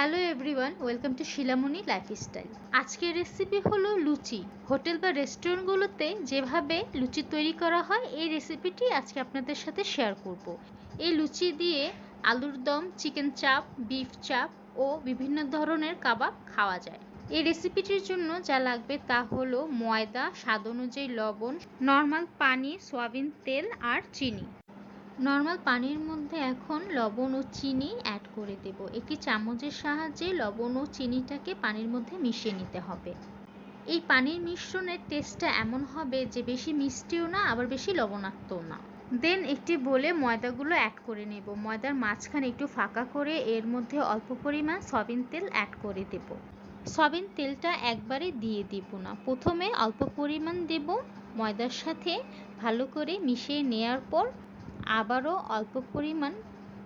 Hello everyone welcome to Shilamoni lifestyle আজকের recipe হলো luchi. Hotel বা রেস্টুরেন্টগুলোতে যেভাবে লুচি তৈরি করা হয়, এই রেসিপিটি আজকে আপনাদের সাথে শেয়ার করব। এই লুচি দিয়ে আলুর দম চিকেন চাপ বিফ চাপ ও বিভিন্ন ধরনের কাবাব খাওয়া যায়। এই রেসিপিটির জন্য যা লাগবে তা হলো ময়দা, স্বাদ অনুযায়ী লবণ নর্মাল পানি সয়াবিন তেল আর চিনি। নর্মাল পানির মধ্যে এখন লবণ ও চিনি অ্যাড করে দেব। একটি চামচের সাহায্যে লবণ ও চিনিটাকে পানির মধ্যে মিশিয়ে নিতে হবে। এই পানির মিশ্রণের টেস্টটা এমন হবে যে বেশি মিষ্টিও না, আবার বেশি লবণাক্তও না। দেন একটি বলে ময়দাগুলো অ্যাড করে নেব। ময়দার মাঝখানে একটু ফাঁকা করে এর মধ্যে অল্প পরিমাণ সয়াবিন তেল অ্যাড করে দেব। সয়াবিন তেলটা একবারে দিয়ে দিব না। প্রথমে অল্প পরিমাণ দেব ময়দার সাথে। ভালো করে মিশিয়ে নেওয়ার পর আবারও অল্প পরিমাণ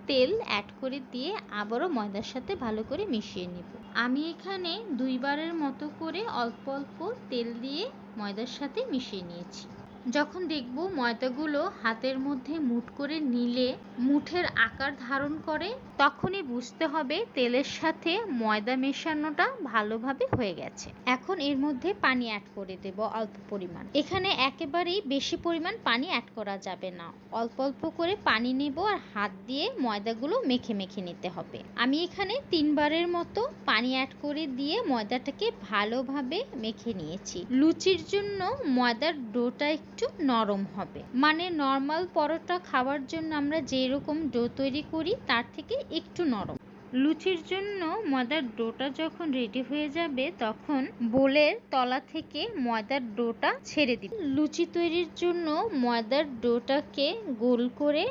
তেল অ্যাড করে দিয়ে আবারও ময়দার সাথে ভালো করে মিশিয়ে নিব। আমি এখানে দুইবারের মতো করে অল্প অল্প তেল দিয়ে ময়দার সাথে মিশিয়ে নিয়েছি। যখন দেখব ময়দাগুলো হাতের মধ্যে মুঠ করে নিলে মুঠের আকার ধারণ করে, তখনই বুঝতে হবে তেলের সাথে ময়দা মেশানোটা ভালোভাবে হয়ে গেছে। এখন এর মধ্যে পানি অ্যাড করে দেব অল্প পরিমাণ। এখানে একেবারেই বেশি পরিমাণ পানি অ্যাড করা যাবে না। অল্প অল্প করে পানি নেব আর হাত দিয়ে ময়দাগুলো মেখে মেখে নিতে হবে। আমি এখানে তিনবারের মতো পানি অ্যাড করে দিয়ে ময়দাটাকে ভালোভাবে মেখে নিয়েছি। লুচির জন্য ময়দার ডোটা একটু নরম হবে। মানে নর্মাল পরোটা খাওয়ার জন্য আমরা যেরকম ডো তৈরি করি, তার থেকে একটু নরম। লুচির জন্য ময়দার ডোটা যখন রেডি হয়ে যাবে, তখন বোলের তলা থেকে ময়দার ডোটা ছেড়ে দিন লুচি তৈরির জন্য ময়দার ডোটাকে গোল করে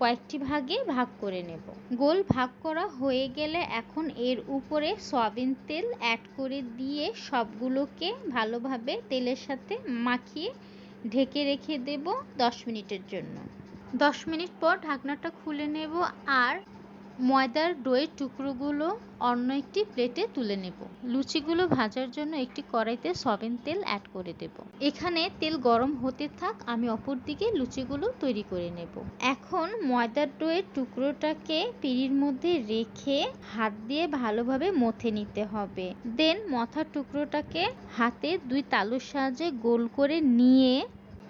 কয়েকটি ভাগে ভাগ করে নেব। গোল ভাগ করা হয়ে গেলে এখন এর উপরে সয়াবিন তেল অ্যাড করে দিয়ে সবগুলোকে ভালোভাবে তেলের সাথে মাখিয়ে ঢেকে রেখে দেব দশ মিনিটের জন্য। দশ মিনিট পর ঢাকনাটা খুলে নেব আর ময়দার ডোয়ের টুকরোগুলো অন্য একটি প্লেটে তুলে নেব। লুচিগুলো ভাজার জন্য একটি কড়াইতে সয়াবিন তেল অ্যাড করে দেব। এখানে তেল গরম হতে থাক, আমি অপর দিকে লুচিগুলো তৈরি করে নেব। এখন ময়দার ডোয়ের টুকরোটাকে পিড়ির মধ্যে রেখে হাত দিয়ে ভালোভাবে মথে নিতে হবে। দেন মথার টুকরোটাকে হাতে দুই তালুর সাহায্যে গোল করে নিয়ে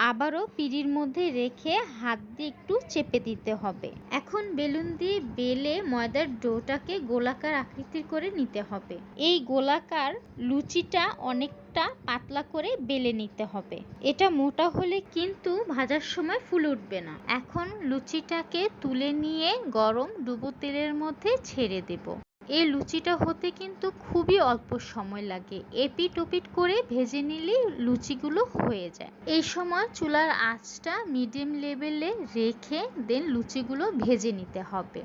আবারও পিঁড়ির মধ্যে রেখে হাত দিয়ে একটু চেপে দিতে হবে। এখন বেলুন দিয়ে বেলে ময়দার ডোটাকে গোলাকার আকৃতির করে নিতে হবে। এই গোলাকার লুচিটা অনেকটা পাতলা করে বেলে নিতে হবে। এটা মোটা হলে কিন্তু ভাজার সময় ফুলে উঠবে না। এখন লুচিটাকে তুলে নিয়ে গরম ডুবো তেলের মধ্যে ছেড়ে দেব। এই লুচিটা হতে কিন্তু খুবই অল্প সময় লাগে। এপিট ওপিট করে ভেজে নিলেই লুচিগুলো হয়ে যায়। এই সময় চুলার আঁচটা মিডিয়াম লেভেলে রেখে দেন লুচিগুলো ভেজে নিতে হবে।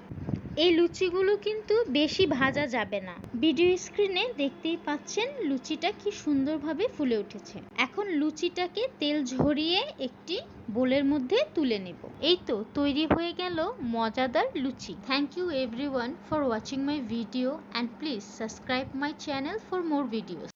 এই লুচিগুলো কিন্তু বেশি ভাজা যাবে না। ভিডিও স্ক্রিনে দেখতেই পাচ্ছেন লুচিটা কি সুন্দরভাবে ফুলে উঠেছে। এখন লুচিটাকে তেল ঝরিয়ে একটি বোলের মধ্যে তুলে নেব। এই তো তৈরি হয়ে গেল মজাদার luchi. Thank you everyone for watching my video and please subscribe my channel for more videos